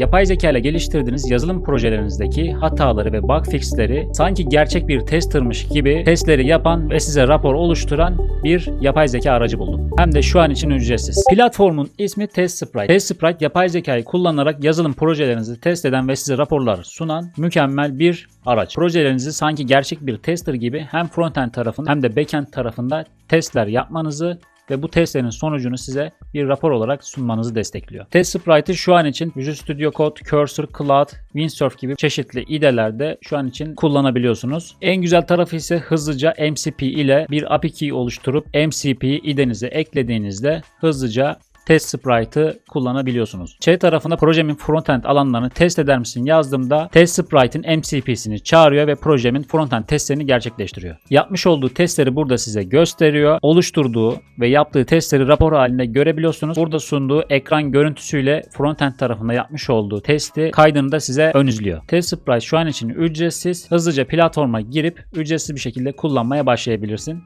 Yapay zeka ile geliştirdiğiniz yazılım projelerinizdeki hataları ve bug fixleri sanki gerçek bir testermış gibi testleri yapan ve size rapor oluşturan bir yapay zeka aracı buldum. Hem de şu an için ücretsiz. Platformun ismi TestSprite. TestSprite yapay zekayı kullanarak yazılım projelerinizi test eden ve size raporlar sunan mükemmel bir araç. Projelerinizi sanki gerçek bir tester gibi hem frontend tarafında hem de backend tarafında testler yapmanızı ve bu testlerin sonucunu size bir rapor olarak sunmanızı destekliyor. TestSprite'ı şu an için Visual Studio Code, Cursor, Cloud, Windsurf gibi çeşitli IDE'lerde şu an için kullanabiliyorsunuz. En güzel tarafı ise hızlıca MCP ile bir API key oluşturup MCP'yi IDE'nize eklediğinizde hızlıca Test Sprite'ı kullanabiliyorsunuz. Şey tarafında projemin frontend alanlarını test eder misin yazdığımda Test Sprite'in MCP'sini çağırıyor ve projemin frontend testlerini gerçekleştiriyor. Yapmış olduğu testleri burada size gösteriyor. Oluşturduğu ve yaptığı testleri rapor halinde görebiliyorsunuz. Burada sunduğu ekran görüntüsüyle frontend tarafında yapmış olduğu testi kaydını da size ön izliyor. Test Sprite şu an için ücretsiz. Hızlıca platforma girip ücretsiz bir şekilde kullanmaya başlayabilirsin.